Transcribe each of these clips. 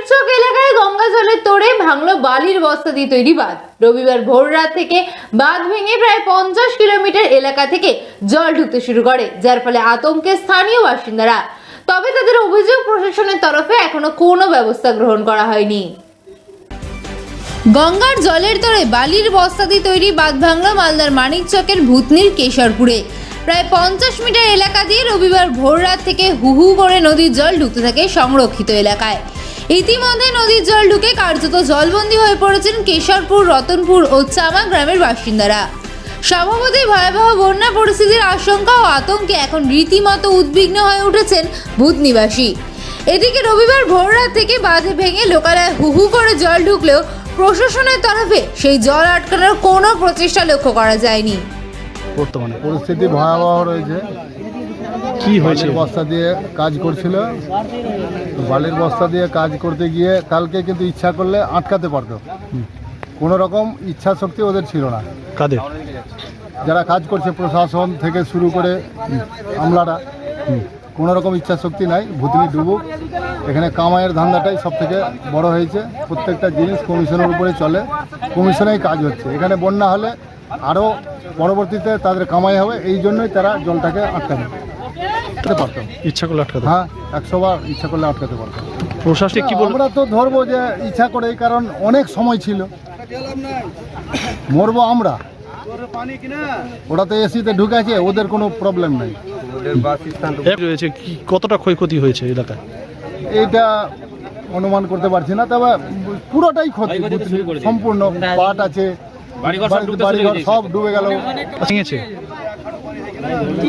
মানিকচক এলাকায় গঙ্গা জলের তোড়ে ভাঙলো বালির বস্তা দিয়ে তৈরি বাঁধ। রবিবার ভোর রাত থেকে বাঁধ ভেঙে প্রায় পঞ্চাশ কিলোমিটার এলাকা থেকে জল ঢুকতে শুরু করে, যার ফলে আতঙ্কে স্থানীয় বাসিন্দারা। তবে তাদের অভিযোগ, প্রশাসনের তরফে এখনও কোনো ব্যবস্থা গ্রহণ করা হয়নি। গঙ্গার জলের তরে বালির বস্তা দিয়ে তৈরি বাঁধ ভাঙল মালদার মানিকচকের ভূতনির কেশরপুরে। প্রায় পঞ্চাশ মিটার এলাকা দিয়ে রবিবার ভোর রাত থেকে হুহু করে নদীর জল ঢুকতে থাকে সংরক্ষিত এলাকায়। ইতিমধ্যে নদীর জল ঢুকে কার্যত জলবন্দী হয়ে পড়েছেন কেশরপুর, রতনপুর ও চামা গ্রামের বাসিন্দারা। স্বভাবতই ভয়াবহ বন্যা পরিস্থিতির আশঙ্কা ও আতঙ্কে এখন রীতিমতো উদ্বিগ্ন হয়ে উঠেছেন ভূতনিবাসী এদিকে রবিবার ভোর রাত থেকে বাঁধে ভেঙে লোকালয়ে হুহু করে জল ঢুকলেও প্রশাসনের তরফে সেই জল আটকানোর কোনো প্রচেষ্টা লক্ষ্য করা যায়নি। বর্তমানে পরিস্থিতি ভয়াবহ রয়েছে। কি হয়েছে? বস্তা দিয়ে কাজ করছিল। বালির বস্তা দিয়ে কাজ করতে গিয়ে কালকে কিন্তু ইচ্ছা করলে আটকাতে পারতো। কোনো রকম ইচ্ছা শক্তি ওদের ছিল না। কাদের? যারা কাজ করছে প্রশাসন থেকে শুরু করে আমলারা কোনো রকম ইচ্ছা শক্তি নাই ভুতনি ডুবুক। এখানে কামাইয়ের ধান্দাটাই সব থেকে বড় হয়েছে। প্রত্যেকটা জিনিস কমিশনের উপরে চলে। কমিশনেই কাজ হচ্ছে। এখানে বন্যা হলে আরও পরবর্তীতে তাদের কামাই হবে। এই জন্যই তারা জলটাকে আটকাবে। আটকাতে পারতো ইচ্ছা করলে আটকাতে হ্যাঁ একশো বার ইচ্ছা করলে আটকাতে পারতাম। প্রশাসনিক কি বলব আমরা তো ধরবো যে ইচ্ছা করে কারণ অনেক সময় ছিল। মরবো আমরা। ওরা তো এসিতে ঢুকেছে ওদের কোনো প্রবলেম নেই। রয়েছে। কি কতটা ক্ষয়ক্ষতি হয়েছে এলাকায়? এইটা অনুমান করতে পারছি না তবে পুরোটাই ক্ষতি সম্পূর্ণ পাট আছে বাড়িঘর সব ডুবে গেল। ভেঙেছে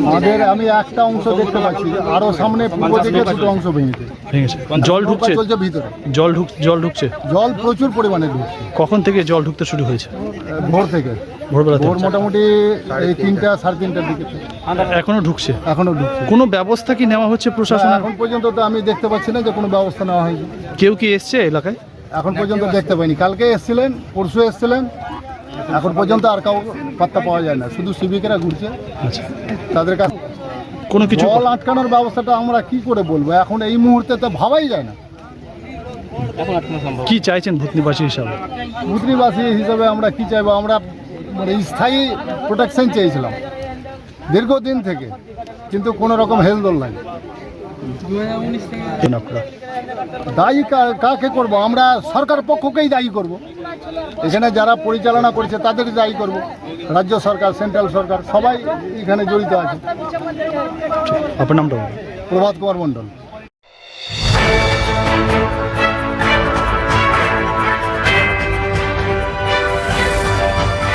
আমাদের আমি একটা অংশ দেখতে পাচ্ছি আরও সামনে পূর্ব দিকে দুটো অংশ ভেঙেছে। ভেঙেছে। জল ঢুকছে? চলছে ভিতরে। জল ঢুক জল ঢুকছে? জল প্রচুর পরিমাণে ঢুকছে। কখন থেকে জল ঢুকতে শুরু হয়েছে? ভোর থেকে। ভোরবেলা ভোর মোটামুটি এই তিনটা সাড়ে তিনটার দিকে। এখনও ঢুকছে? এখনও ঢুকছে। কোনো ব্যবস্থা কি নেওয়া হচ্ছে প্রশাসন এখন পর্যন্ত তো আমি দেখতে পাচ্ছি না যে কোনো ব্যবস্থা নেওয়া হয়নি। কেউ কি এসছে এলাকায়? এখন পর্যন্ত দেখতে পাইনি। কালকে এসছিলেন পরশু এসছিলেন এখন পর্যন্ত আর কাউ পাত্তা পাওয়া যায় না। শুধু সিভিকেরা ঘুরছে। আচ্ছা। তাদের কাছে কোনো কিছু জল আটকানোর ব্যবস্থাটা আমরা কি করে বলব? এখন এই মুহূর্তে তো ভাবাই যায় না। কি চাইছেন ভূতনিবাসী হিসাবে? মুদ্রিবাসী হিসাবে আমরা কি চাইব? আমরা মানে স্থায়ী প্রোটেকশন চেয়েছিলাম দীর্ঘদিন থেকে কিন্তু কোনো রকম হেলদোল নাই। দায়ী কাকে করব? আমরা সরকার পক্ষকেই দায়ী করব। এখানে যারা পরিচালনা করেছে তাদের দায়ী করব। রাজ্য সরকার সেন্ট্রাল সরকার সবাই এখানে জড়িত আছে। আপনার নামটা প্রভাত কুমার মণ্ডল।